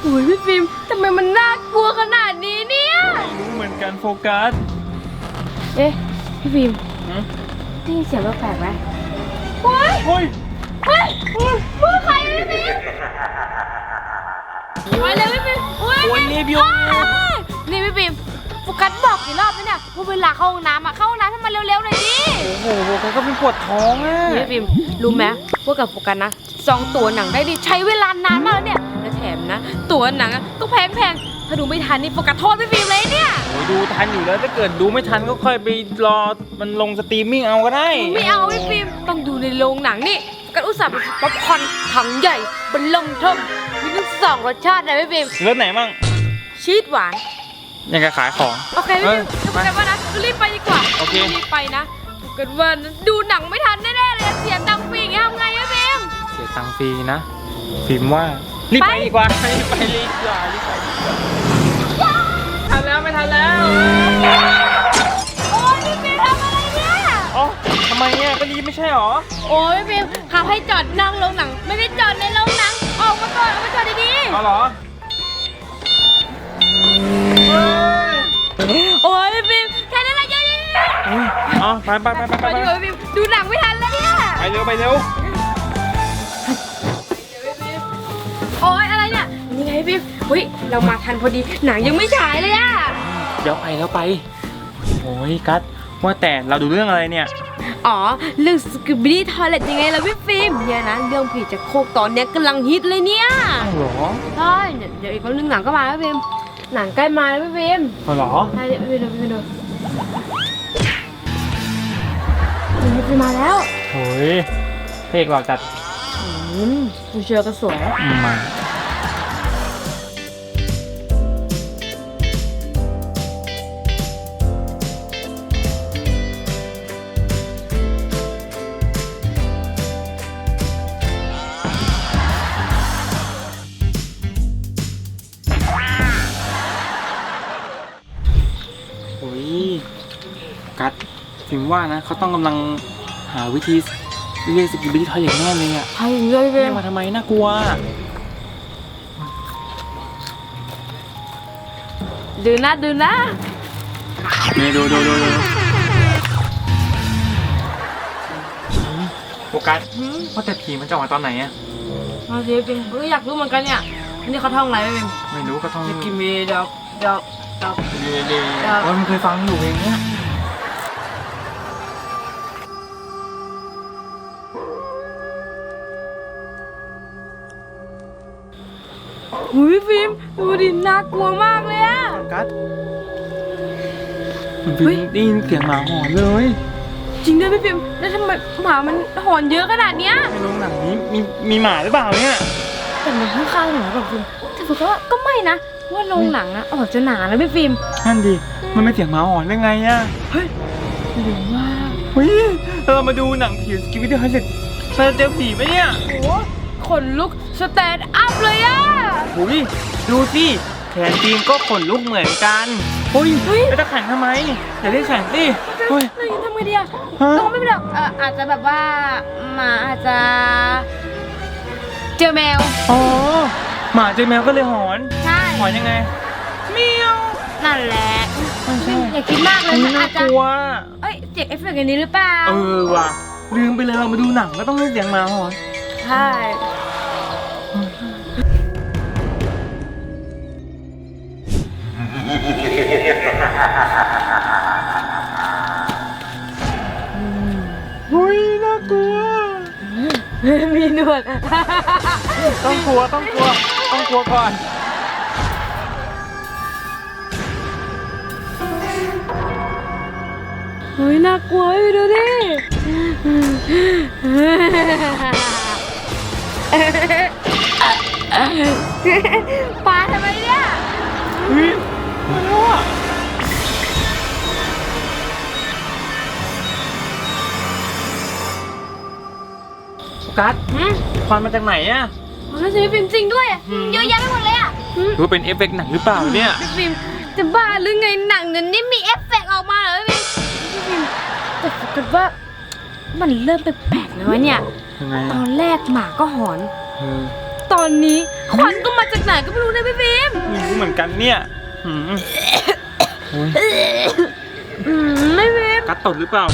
โอ้ยพี่ฟิล์มทำไมมันน่ากลัวขนาดนี้เนี่ย รู้เหมือนกันโฟกัสเอ๊ะ พี่ฟิล์มหืมได้ยินเสียงแปลกๆไหมโอ้ย เฮ้ย เฮ้ยมือใครพี่ฟิล์มไปเลยพี่ฟิล์มโอ้ยโอ้ยนี่พี่โอนี่พี่ฟิล์มโฟกัสบอกกี่รอบแล้วเนี่ยว่าเวลาเข้าห้องน้ำอะเข้าห้องน้ำให้มันเร็วๆหน่อยดิ โอ้โหโฟกัสก็เป็นปวดท้องอะนี่พี่ฟิล์มรู้ไหมว่ากับโฟกัสนะจองตั๋วหนังได้ดิใช้เวลานานมากแล้วเนี่ยและแถม นะ ตั๋วหนังอะก็แพงๆถ้าดูไม่ทันนี่โฟกัสโทษพี่ฟิล์มเลยเนี่ย โอ้ยดูทันอยู่แล้วถ้าเกิดดูไม่ทันก็ค่อยไปรอมันลงสตรีมมิ่งเอาก็ได้ ไม่เอาพี่ฟิล์มต้องดูในโรงหนังนี่โฟกัสอุตส่าห์ไปซื้อป๊อปคอร์นถังใหญ่บรรลมเทิมมีทั้งสองรสชาตินะพี่ฟิล์มรถไหนมั่งชีสหวาน ยังจะขายของ โอเคพี่ฟิล์มเออถ้าโฟกัสว่านะรีบไปดีกว่าโอเค รีบไปนะโฟกัสว่านะดูหนังไม่ทันแน่ๆเลยเสียตังค์ฟรีอย่างเงี้ยทำไงพี่ฟิล์มเสียตังค์ฟรีนะฟิล์มว่า รีบไปไปดีกว่ารีบไปรีบกว่ารีบไปทันแล้วไม่ทันแล้ว โอ้ยพี่ฟิล์มทำอะไรเนี่ยอ๋อทำไมเนี่ยก็รีบไม่ใช่หรอ โอ้ยพี่ฟิล์มเขาให้จอดนั่งโรงหนัง ไม่ได้จอดในโรงหนัง ออกมาก่อนเอามาจอดดีเอาเหรอเฮ้ยๆ โอ้ยพี่ฟิล์มแค่นั้นแหละเยอะอุ๊ยเอาไปไปไปไปๆไปไปดีกว่าพี่ฟิล์มดูหนังไม่ทันแล้วเนี่ย ไปเร็วไปเร็ว โอ้ยอะไรเนี่ยนี่ไงพี่ฟิล์มเฮ้ยเรามาทันพอดีหนังยังไม่ฉายเลยอะเดี๋ยวไปแล้วไป โอ้ยกัสว่าแต่เราดูเรื่องอะไรเนี่ย อ๋อเรื่องสกิบบี้ทอยเลตยังไงล่ะพี่ฟิล์มเนี่ยนะเรื่องผีจากโคกตอนเนี้ยกำลังฮิตเลยเนี่ยอ้าวเหรอใช่เดี๋ยวเดี๋ยวอีกแป๊บนึงหนังก็มาแล้วพี่ฟิล์มหนังใกล้มาแล้วพี่ฟิล์มเอาเหรอใช่เดี๋ยวพี่ฟิล์มพี่ฟิล์มดูนี่พี่ฟิล์มมาแล้วโอ้ยเพลงหล่อจัด อืมผู้เชื่อก็สวยมาโอ้ยกัดถึงว่านะเขาต้องกำลังหาวิธี เรียกสกิลบิลิทอยอย่างแน่เลยอะใช่เลยพี่เรีฟิยล์กมมาทำไมน่ากลัว ดูนะดูนะ นี่ดูดูดูดูโฟกัสว่าแต่ผีมันจะออกมาตอนไหนอะมาสิพี่ฟิล์มเอออยากรู้เหมือนกันเนี่ย นี่เขาท่องอะไรพี่ฟิล์มไม่รู้ก็ต้องจะกินมีดอกดอกดอก เดีเดีครับว่ามันเคยฟังอยู่เพลงเนี้ย หุยฟิล์มดูดิน่ากลัวมากเลยอะโฟกัสมันเฮ้เป็นยได้ยินเสียงหมาหอนเลยจริงด้วยพี่ฟิล์มแล้วทำไมหมามันหอนเยอะขนาดเนี้ยในโรงหนังนี้มีมีหมาหรือเปล่าเนี่ยแต่มันข้างๆหนาแบบฟิล์มแต่ผมก็ว่าก็ไม่นะว่าโรงหนังอะออกจะหนาแล้วพี่ฟิล์มนั่นดิมันไม่เสียงหมาหอนได้ไงอะหรือว่าเฮ้ยเรามาดูหนังผีสกิวิตี้ฮันเด็ดเราจะเจอผีไหมเนี่ยโอ้ขนลุกสแตนด์อัพเลยอะ โอ้ยดูสิแขนจีนก็ขนลุกเหมือนกันเฮ้ย แล้วจะแข่งทำไมอย่าเล่นแข่งสิเฮ้ยแล้วอย่างนี้ทำไงดีอะฮะ ต้องไม่เป็นไรหรอกเอ่ออาจจะแบบว่าหมาอาจจะ เจอแมว อ๋อหมาเจอแมวก็เลยหอนใช่ หอนยังไงเมียวนั่นแหละไม่ใช่อย่าคิดมากเลยอันมันี้นน่าอาจกจะลัว เอ้ยเจ็บเอฟเฟกต์อย่างนี้หรือเปล่าเออว่ะลืมไปเลยเรามาดูหนังก็ต้องเล่นเสียงหมาหอน ใช่ เฮ้ยน่ากลัว มีหนวด ต้องกลัวต้องกลัวต้องกลัวก่อน เฮ้ยน่ากลัวไปดูดิ กัสหืมควันมาจากไหนอะมันจะมีฟิล์มจริงด้วยอะเยอะแยะไปหมดเลยอะหืมหรือว่าเป็นเอฟเฟกต์หนังหรือเปล่าเนี่ยพี่ฟิล์มจะบ้าหรือไงหนังเดี๋ยวนี้มีเอฟเฟกต์ออกมาเหรอพี่ฟิล์มแต่ปรากฏว่า มันเริ่มแปลกๆแล้ววะเนี่ย ยังไงตอะอนแรกหมาก็หอน เออตอนนี้ควันก็มาจากไหนก็ไม่รู้นะพี่ฟิล์มไม่รู้เหมือนกันเนี่ยหืมโอ้ยอืมไม่ฟิล์มกัดตดหรือเปล่า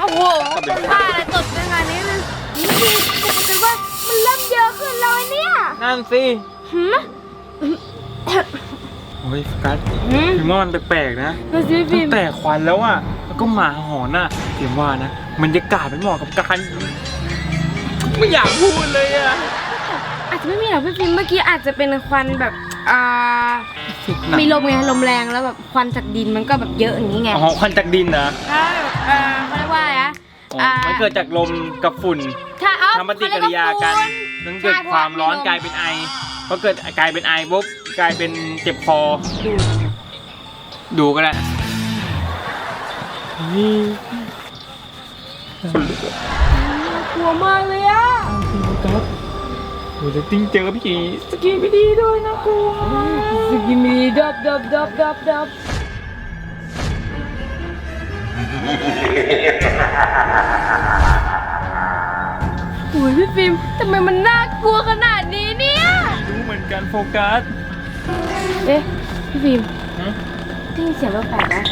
โอ้โหเป็นบ้าอะไรตดในงานนี้เลยนี่ฟิล์มป กติว่ามันเริ่มเยอะขึ้นแล้วเนี่ยนั่นสิหืมโอ้ยกัดหืมพิมว่ามันแปลกๆนะดูสิพี่ฟิตั้ล์งมแต่ควันแล้วอะแล้วก็หมาหอนอะเพียมว่านะบรรยากาศมันเหมาะกับการไม่อยากพูดเลยอะอาจจะไม่มีหรอกพี่ฟิล์มเมื่อกี้อาจจะเป็นควันแบบอ่าหนักมีลมไงลมแรงแล้วแบบควันจากดินมันก็แบบเยอะอย่างนี้ไงอ๋อควันจากดินนะใช่แบบเอ่อเขาเรียกว่าอะไรนะอ๋อมันเกิดจากลมกับฝุ่นถ้าเอา ทำปฏิกิริยากันมันเกิดความร้อนกลายเป็นไอพอเกิดกลายเป็นไอปุ๊บกลายเป็นเจ็บคอ ดูก็ได้นี่คนลุกอะกลัวมากเลยอะพี่กัสโอ้ยแล้วติ้งเจอพี่สกีไม่ดีด้วยนะกลัวสกิมีดับดับดับดับดับโอ้ ยพี่ฟิล์มทำไมมันน่ากลัวขนาดนี้เนี่ย รู้เหมือนกันโฟกัสเอ๊ะพี่ฟิล์มฮะได้ยินเสียงแปลกๆนะ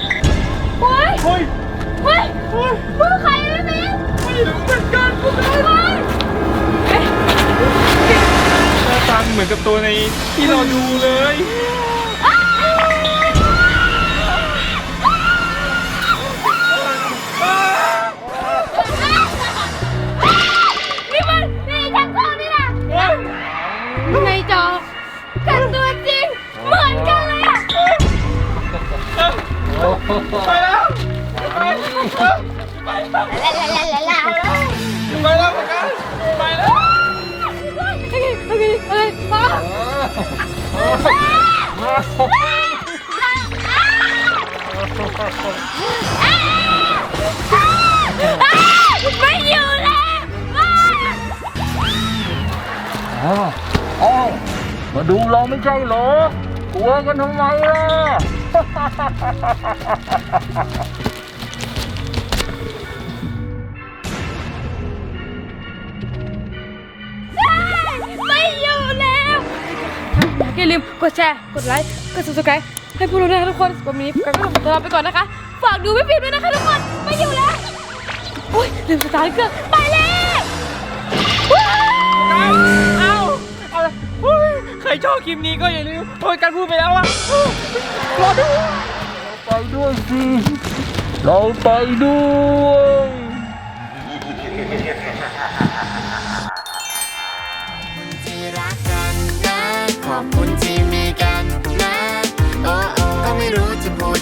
เฮ้ยเฮ้ยเฮ้ยมือใครพี่ฟิล์มไม่รู้เหมือนกันโฟกัสเฮ้ยเอ๊ะหน้าตาเหมือนกับตัวในที่เราดูเลย ไม่อยู่แล้วอ้าวอ้าวมาดูเราไม่ใช่เหรอกลัวกันทำไมล่ะ อย่าลืมกดแชร์กดไลค์กด subscribe ให้พวกเราด้วยนะทุกคนวันนี้กันก็ต้องลาไปก่อนนะคะ ฝากดูไม่ผิดด้วยนะคะทุกคนไม่อยู่แล้วอุ้ยลืมสตาร์ทเครื่องไปแล้วเอาเอาละเฮ้ยใครชอบคลิปนี้ก็อย่าลืมโอยกันพูดไปแล้วอะรอดูไปด้วยสิเราไปด้วย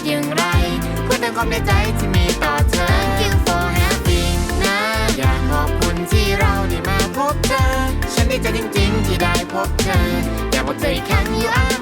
อย่างไร คุณต้องคมในใจที่มีต่อเธอ Thank you for having นะอยากขอบคุณที่เราได้มาพบเธอ ฉันดีใจจริงๆที่ได้พบเธอ อยากบอกเธออีกครั้ง you are